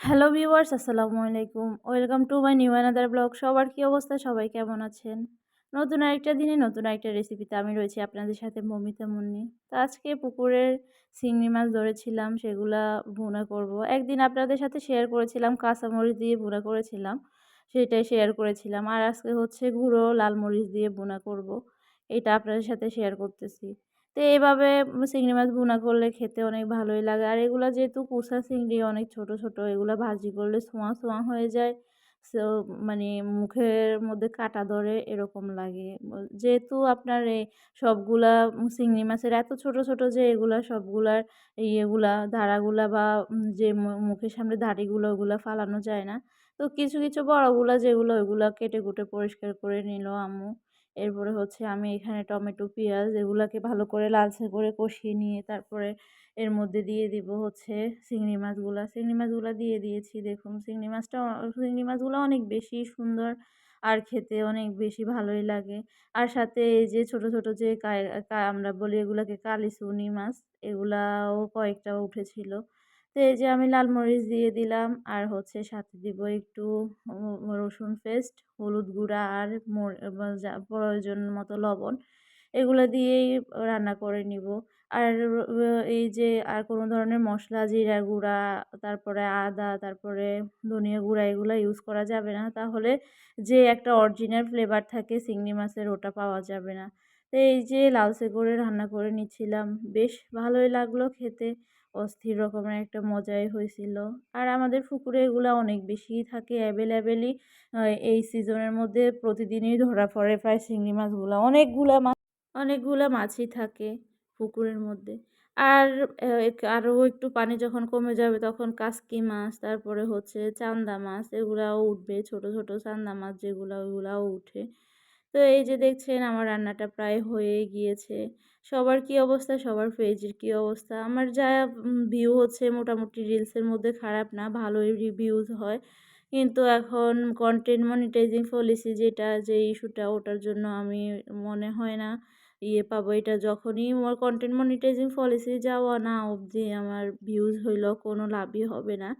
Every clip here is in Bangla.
হ্যালো ভিউয়ার্স, আসসালামু আলাইকুম। Welcome to my new another blog. সবার কী অবস্থা? সবাই কেমন আছেন? নতুন আরেকটা দিনে নতুন আরেকটা রেসিপিতে আমি রয়েছি আপনাদের সাথে মমিতা মুন্নি। তো আজকে পুকুরের চিংড়ি মাছ ধরেছিলাম, সেগুলা ভুনা করব। একদিন আপনাদের সাথে শেয়ার করেছিলাম, কাঁচামরিচ দিয়ে ভুনা করেছিলাম, সেটাই শেয়ার করেছিলাম। আর আজকে হচ্ছে গুঁড়ো, লাল মরিচ দিয়ে ভুনা করব। এটা আপনাদের সাথে শেয়ার করতেছি। তো এইভাবে চিংড়ি মাছ ভুনা করলে খেতে অনেক ভালোই লাগে। আর এগুলো যেহেতু কুসা চিংড়ি, অনেক ছোট ছোট, এগুলো ভাজি করলে ছোঁয়া ছোঁয়া হয়ে যায়। সো মানে মুখের মধ্যে কাটা ধরে এরকম লাগে। যেহেতু আপনার এই সবগুলা চিংড়ি মাছের এত ছোট ছোট যে এগুলা সবগুলার ইয়েগুলা, ধারাগুলা বা যে মুখের সামনে দাড়িগুলো, ওগুলা ফালানো যায় না। তো কিছু কিছু বড়গুলা যেগুলো ওইগুলা কেটে কুটে পরিষ্কার করে নিল আম্মু। এরপরে হচ্ছে আমি এখানে টমেটো, পেঁয়াজ এগুলাকে ভালো করে লালচে করে কষিয়ে নিয়ে তারপরে এর মধ্যে দিয়ে দিব হচ্ছে চিংড়ি মাছগুলা। চিংড়ি মাছগুলো দিয়ে দিয়েছি, দেখুন চিংড়ি মাছটা চিংড়ি মাছগুলো অনেক বেশি সুন্দর আর খেতে অনেক বেশি ভালোই লাগে। আর সাথে এই যে ছোট ছোট যে আমরা বলি এগুলাকে কালিচুনি মাছ, এগুলাও কয়েকটা উঠেছিল। তো এই যে আমি লাল মরিচ দিয়ে দিলাম। আর হচ্ছে সাথে দিব একটু রসুন পেস্ট, হলুদ গুঁড়া আর প্রয়োজন মতো লবণ। এগুলো দিয়েই রান্না করে নিব। আর এই যে আর কোনো ধরনের মশলা, জিরা গুঁড়া, তারপরে আদা, তারপরে ধনিয়া গুঁড়া এগুলো ইউজ করা যাবে না। তাহলে যে একটা অরিজিনাল ফ্লেভার থাকে চিংড়ি মাছের ওটা পাওয়া যাবে না। তো এই যে লালচে করে রান্না করে নিচ্ছিলাম। বেশ ভালোই লাগল খেতে। অস্থির রকমের একটা মজাই হয়েছিল। আর আমাদের পুকুরে এগুলো অনেক বেশিই থাকে অ্যাভেলেবেলই এই সিজনের মধ্যে প্রতিদিনই ধরা পড়ে প্রায় চিংড়ি মাছগুলো। অনেকগুলা মাছ অনেকগুলা মাছই থাকে পুকুরের মধ্যে। আর আরও একটু পানি যখন কমে যাবে তখন কাসকি মাছ, তারপরে হচ্ছে চান্দা মাছ, এগুলাও উঠবে। ছোট ছোট চান্দা মাছ যেগুলো, ওইগুলাও উঠে। তো এই যে দেখছেন আমার রান্নাটা প্রায় হয়ে গিয়েছে। সবার কি অবস্থা? সবার পেজের কি অবস্থা? আমার যা ভিউ হচ্ছে মোটামুটি রিলসের মধ্যে খারাপ না, ভালোই রিভিউজ হয়। কিন্তু এখন কন্টেন্ট মনিটাইজিং পলিসি যেটা যে ইস্যুটা ওটার জন্য আমি মনে হয় না ইয়ে পাবো। এটা যখনই আমার কন্টেন্ট মনিটাইজিং পলিসি যাওয়া না অবধি আমার ভিউজ হইলেও কোনো লাভই হবে না।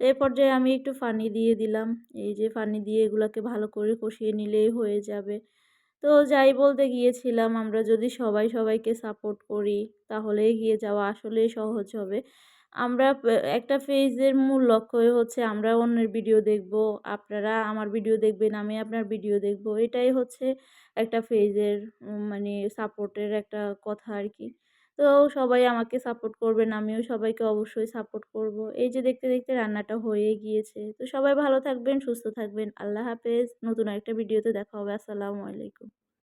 এই পর্যায়ে আমি একটু ফানি দিয়ে দিলাম। এই যে ফানি দিয়ে এগুলোকে ভালো করে কষিয়ে নিলেই হয়ে যাবে। তো যাই বলতে গিয়েছিলাম, আমরা যদি সবাই সবাইকে সাপোর্ট করি, তাহলে এগিয়ে যাওয়া আসলেই সহজ হবে। আমরা একটা ফেজের মূল লক্ষ্যই হচ্ছে আমরা অন্যের ভিডিও দেখব, আপনারা আমার ভিডিও দেখবেন, আমি আপনার ভিডিও দেখব। এটাই হচ্ছে একটা ফেজের মানে সাপোর্টের একটা কথা আর কি। তো সবাই আমাকে সাপোর্ট করবেন, আমিও সবাইকে অবশ্যই সাপোর্ট করব। এই যে দেখতে দেখতে রান্নাটা হয়ে গিয়েছে। তো সবাই ভালো থাকবেন, সুস্থ থাকবেন। আল্লাহ হাফেজ। নতুন একটা ভিডিওতে দেখা হবে। আসসালামু আলাইকুম।